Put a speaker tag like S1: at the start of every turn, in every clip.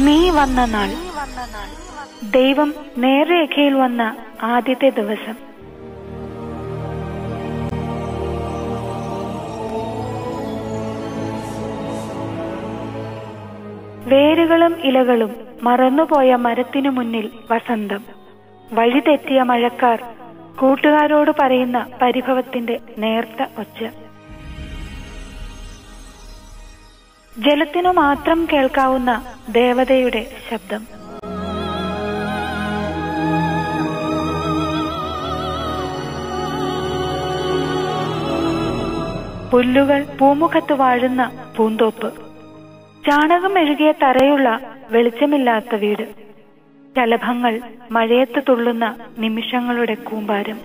S1: നീ വന്ന നാൾ. ദൈവം നേർരേഖയിൽ വന്ന ആദ്യത്തെ ദിവസം. വേരുകളും ഇലകളും മറന്നുപോയ മരത്തിനു മുന്നിൽ വസന്തം. വഴിതെറ്റിയ മഴക്കാർ കൂട്ടുകാരോട് പറയുന്ന പരിഭവത്തിന്റെ നേർത്ത ഒച്ച. ജലത്തിനു മാത്രം കേൾക്കാവുന്ന ദേവതയുടെ ശബ്ദം. പുല്ലുകൾ പൂമുഖത്ത് വാഴുന്ന പൂന്തോപ്പ്. ചാണകം എഴുകിയ തറയുള്ള വെളിച്ചമില്ലാത്ത വീട്. ശലഭങ്ങൾ മഴയത്ത് തുള്ളുന്ന നിമിഷങ്ങളുടെ കൂമ്പാരം.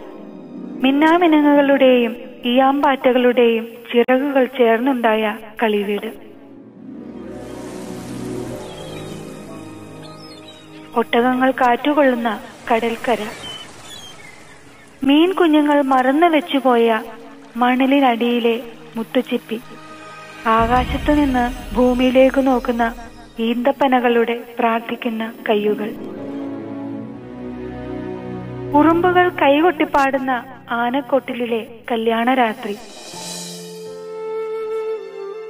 S1: മിന്നാമിനുങ്ങുകളുടെയും ഇയാമ്പാറ്റകളുടെയും ചിറകുകൾ ചേർന്നുണ്ടായ കളിവീട്. ഒട്ടകങ്ങൾ കാറ്റുകൊള്ളുന്ന കടൽക്കര. മീൻ കുഞ്ഞുങ്ങൾ മറന്നു വെച്ചുപോയ മണലിനടിയിലെ മുത്തുച്ചിപ്പി. ആകാശത്തു നിന്ന് ഭൂമിയിലേക്ക് നോക്കുന്ന ഈന്തപ്പനകളുടെ പ്രാർത്ഥിക്കുന്ന കയ്യുകൾ. ഉറുമ്പുകൾ കൈകൊട്ടിപ്പാടുന്ന ആനക്കൊട്ടിലെ കല്യാണരാത്രി.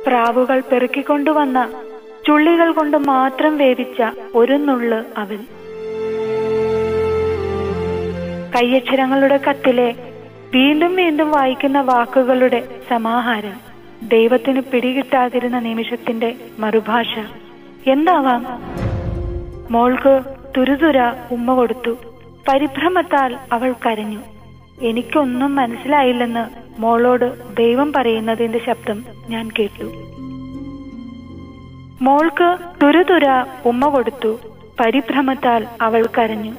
S1: പ്രാവുകൾ പെറുക്കിക്കൊണ്ടുവന്ന ചുള്ളികൾ കൊണ്ട് മാത്രം വേവിച്ച ഒരു നുള്ള് അവൻ കയ്യക്ഷരങ്ങളുടെ കത്തിലെ വീണ്ടും വീണ്ടും വായിക്കുന്ന വാക്കുകളുടെ സമാഹാരം ദൈവത്തിന് പിടികിട്ടാതിരുന്ന നിമിഷത്തിന്റെ മറുഭാഷ. എന്താവാം? മോൾക്ക് തുരുതുര ഉമ്മ കൊടുത്തു. പരിഭ്രമത്താൽ അവൾ കരഞ്ഞു. എനിക്കൊന്നും മനസ്സിലായില്ലെന്ന് മോളോട് ദൈവം പറയുന്നതിന്റെ ശബ്ദം ഞാൻ കേട്ടു. മോൾക്ക് തുരുതുര ഉമ്മ കൊടുത്തു. പരിഭ്രമത്താൽ അവൾ കരഞ്ഞു.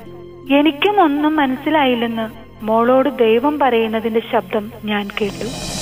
S1: എനിക്കും ഒന്നും മനസ്സിലായില്ലെന്ന് മോളോട് ദൈവം പറയുന്നതിന്റെ ശബ്ദം ഞാൻ കേട്ടു.